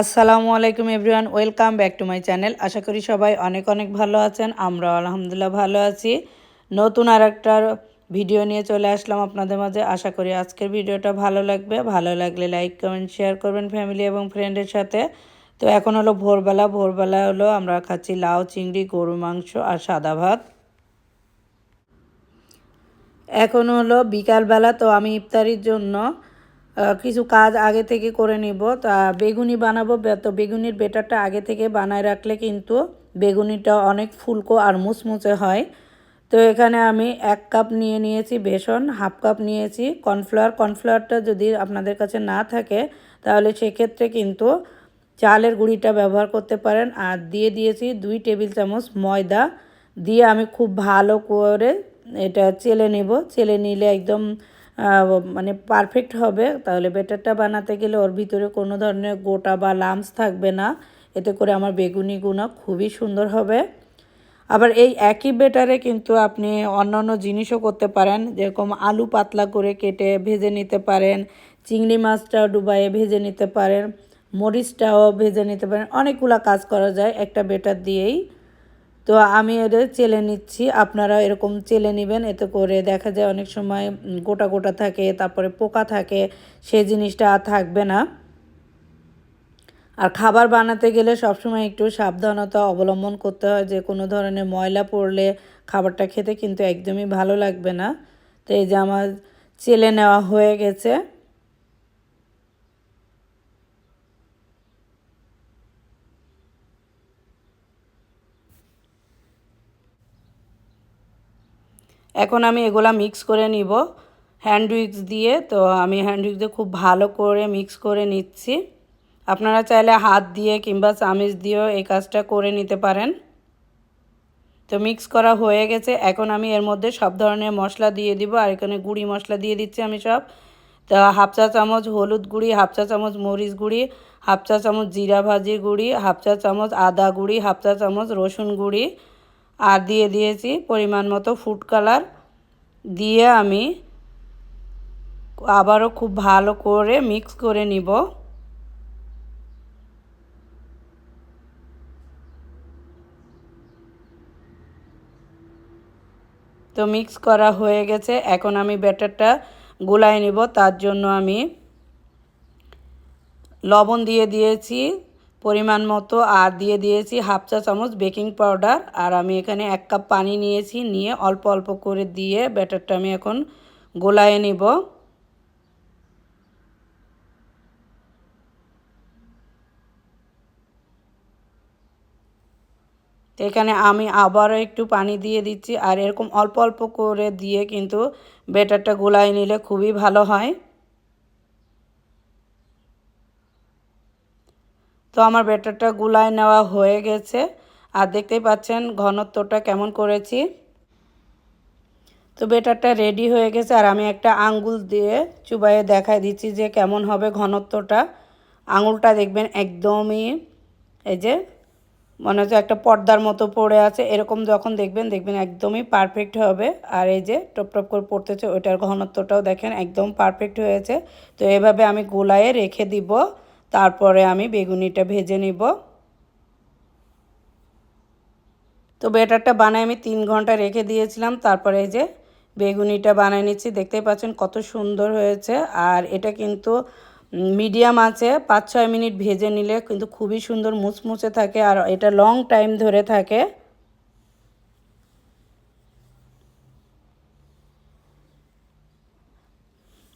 আসসালামু আলাইকুম everyone, welcome back to my channel. আশা করি সবাই অনেক অনেক ভালো আছেন আমরা আলহামদুলিল্লাহ ভালো আছি। নতুন আর একটা ভিডিও নিয়ে চলে আসলাম আপনাদের মাঝে। আশা করি আজকের ভিডিওটা ভালো লাগবে। ভালো লাগলে লাইক, কমেন্ট, শেয়ার করবেন ফ্যামিলি এবং ফ্রেন্ডের সাথে। তো এখন হলো ভোরবেলা। ভোরবেলা হলো আমরা খাচ্ছি লাউ, চিংড়ি গরু মাংস আর সাদা ভাত। এখন হলো বিকালবেলা, তো আমি ইফতারির জন্য কিছু কাজ আগে থেকে করে নিব। তা বেগুনি বানাবো তো বেগুনির বেটারটা আগে থেকে বানায় রাখলে কিন্তু বেগুনিটা অনেক ফুলকো আর মুচমুচে হয়। তো এখানে আমি এক কাপ নিয়ে নিয়েছি বেসন, হাফ কাপ নিয়েছি কর্নফ্লাওয়ার। কর্নফ্লাওয়ারটা যদি আপনাদের কাছে না থাকে, তাহলে সেক্ষেত্রে কিন্তু চালের গুঁড়িটা ব্যবহার করতে পারেন। আর দিয়ে দিয়েছি দুই টেবিল চামচ ময়দা। দিয়ে আমি খুব ভালো করে এটা চেলে নেব। চেলে নিলে একদম মানে পারফেক্ট হবে। তাহলে বেটারটা বানাতে গেলে ওর ভিতরে কোনো ধরনের গোটা বা লামস থাকবে না। এতে করে আমার বেগুনি গুণা খুবই সুন্দর হবে। আবার এই একই বেটারে কিন্তু আপনি অন্যান্য জিনিসও করতে পারেন। যেরকম আলু পাতলা করে কেটে ভেজে নিতে পারেন, চিংড়ি মাছটা ডুবাইয়ে ভেজে নিতে পারেন, মরিচটাও ভেজে নিতে পারেন। অনেকগুলো কাজ করা যায় একটা বেটার দিয়েই। তো আমি এটা চেলে নিচ্ছি। আপনারা এরকম চেলে নেবেন, এতে করে দেখা যায় অনেক সময় গোটা গোটা থাকে, তারপরে পোকা থাকে সেই জিনিসটা আর থাকবে না। আর খাবার বানাতে গেলে সবসময় একটু সাবধানতা অবলম্বন করতে হয়, যে কোনো ধরনের ময়লা পড়লে খাবারটা খেতে কিন্তু একদমই ভালো লাগবে না। তো এই যে আমার চেলে নেওয়া হয়ে গেছে। এখন আমি এগুলা মিক্স করে নিব। হ্যান্ড উইক্স দিয়ে, তো আমি হ্যান্ড উইক্স দিয়ে খুব ভালো করে মিক্স করে নিচ্ছি। আপনারা চাইলে হাত দিয়ে কিংবা চামিচ দিয়েও এই কাজটা করে নিতে পারেন। তো মিক্স করা হয়ে গেছে। এখন আমি এর মধ্যে সব ধরনের মশলা দিয়ে দিব, আর এখানে গুঁড়ি মশলা দিয়ে দিচ্ছি আমি সব। তো হাফ চা চামচ হলুদ গুঁড়ি, হাফ চা চামচ মরিচ গুঁড়ি, হাফ চা চামচ জিরা ভাজি গুঁড়ি, হাফ চা চামচ আদা গুঁড়ি, হাফ চা চামচ রসুন গুঁড়ি। আর দিয়ে দিয়েছি পরিমাণ মতো ফুড কালার দিয়ে আমি আবারও খুব ভালো করে মিক্স করে নিব। তো মিক্স করা হয়ে গেছে। এখন আমি ব্যাটারটা গোলায় নিব। তার জন্য আমি লবণ দিয়ে দিয়েছি। পরিমাণ মতো আর দিয়ে দিয়েছি হাফ চা চামচ বেকিং পাউডার। আর আমি এখানে এক কাপ পানি নিয়েছি, নিয়ে অল্প অল্প করে দিয়ে ব্যাটারটা আমি এখন গোলায় নিব। এখানে আমি আবারও একটু পানি দিয়ে দিচ্ছি, আর এরকম অল্প অল্প করে দিয়ে কিন্তু ব্যাটারটা গোলায় নিলে খুবই ভালো হয়। তো আমার ব্যাটারটা গুলায় নেওয়া হয়ে গেছে। আর দেখতেই পাচ্ছেন ঘনত্বটা কেমন করেছি। তো বেটারটা রেডি হয়ে গেছে আর আমি একটা আঙ্গুল দিয়ে চুবাইয়ে দেখাই দিচ্ছি যে কেমন হবে ঘনত্বটা। আঙুলটা দেখবেন একদমই এই যে মনে হচ্ছে একটা পর্দার মতো পড়ে আছে। এরকম যখন দেখবেন দেখবেন একদমই পারফেক্ট হবে। আর এই যে টপ টপ করে পড়তেছে, ওইটার ঘনত্বটাও দেখেন একদম পারফেক্ট হয়েছে। তো এভাবে আমি গোলায়ে রেখে দিব। তারপরে আমি বেগুনিটা ভেজে নিব। তো বেটারটা বানায় আমি তিন ঘণ্টা রেখে দিয়েছিলাম, তারপরে এই যে বেগুনিটা বানিয়ে নিচ্ছি, দেখতেই পাচ্ছেন কত সুন্দর হয়েছে। আর এটা কিন্তু মিডিয়াম আছে, পাঁচ ছয় মিনিট ভেজে নিলে কিন্তু খুবই সুন্দর মুচমুচে থাকে আর এটা লং টাইম ধরে থাকে।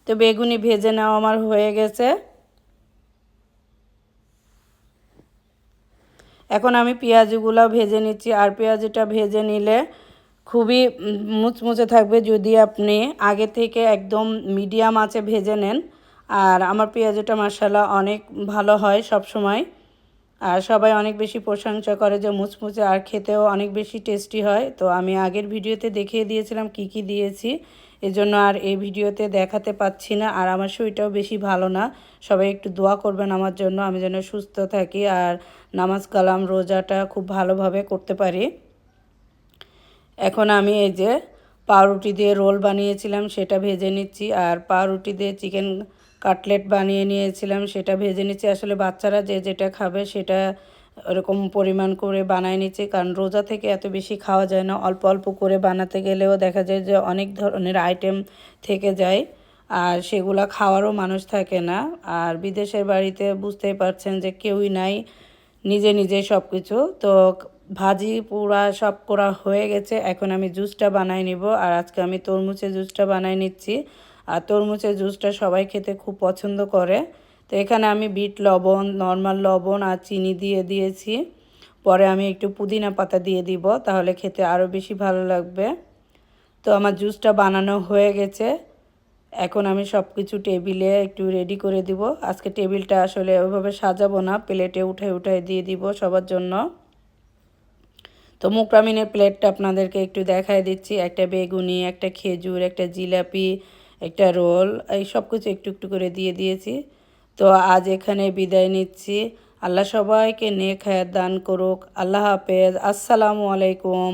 তো বেগুনি ভেজে নেওয়া আমার হয়ে গেছে। এখন আমি পেঁয়াজগুলো ভেজে নিচ্ছি আর পেঁয়াজটা ভেজে নিলে খুবই মুচমুচে থাকবে যদি আপনি আগে থেকে একদম মিডিয়াম আছে ভেজে নেন। আর আমার পেঁয়াজটা মশালা অনেক ভালো হয় সব সময়। আর সবাই অনেক বেশি প্রশংসা করে যে মুচমুচে আর খেতেও অনেক বেশি টেস্টি হয়। তো আমি আগের ভিডিওতে দেখিয়ে দিয়েছিলাম কি কি দিয়েছি। এজন্য আর এই ভিডিওতে দেখাতে পাচ্ছি না আর আমার শরীরটাও বেশি ভালো না। সবাই একটু দোয়া করবেন আমার জন্য, আমি যেন সুস্থ থাকি। আর নামাজ কালাম রোজাটা খুব ভালোভাবে করতে পারি। এখন আমি এই যে পাউরুটি দিয়ে রোল বানিয়েছিলাম, সেটা ভেজে নিচ্ছি। আর পাউরুটি দিয়ে চিকেন কাটলেট বানিয়ে নিয়েছিলাম, সেটা ভেজে নিচ্ছি। আসলে বাচ্চারা যে যেটা খাবে, সেটা ওরকম পরিমাণ করে বানায় নিচ্ছি। কারণ রোজা থেকে এত বেশি খাওয়া যায় না। অল্প অল্প করে বানাতে গেলেও দেখা যায় যে অনেক ধরনের আইটেম থেকে যায়। আর সেগুলা খাওয়ারও মানুষ থাকে না। আর বিদেশের বাড়িতে বুঝতেই পারছেন যে কেউই নাই। নিজে নিজে সব কিছু তো ভাজি পুরা সব করা হয়ে গেছে। এখন আমি জুসটা বানাই নিব। আর আজকে আমি তরমুজের জুসটা বানাই নিচ্ছি। আর তরমুজের জুসটা সবাই খেতে খুব পছন্দ করে। তো এখানে আমি বিট লবণ, নর্মাল লবণ আর চিনি দিয়ে দিয়েছি। পরে আমি একটু পুদিনা পাতা দিয়ে দিব। তাহলে খেতে আরও বেশি ভালো লাগবে। তো আমার জুসটা বানানো হয়ে গেছে। এখন আমি সব কিছু টেবিলে একটু রেডি করে দিব। আজকে টেবিলটা আসলে ওইভাবে সাজাবো না, প্লেটে উঠাই উঠাই দিয়ে দিব সবার জন্য। তো মুকরামিনের প্লেটটা আপনাদেরকে একটু দেখায় দিচ্ছি। একটা বেগুনি, একটা খেজুর, একটা জিলাপি, একটা রোল, এই সব কিছু একটু একটু করে দিয়ে দিয়েছি। তো আজ এখানে বিদায় নিচ্ছি। আল্লাহ সবাইকে নেক হায়াত দান করুক। আল্লাহ হাফেজ। আসসালামু আলাইকুম।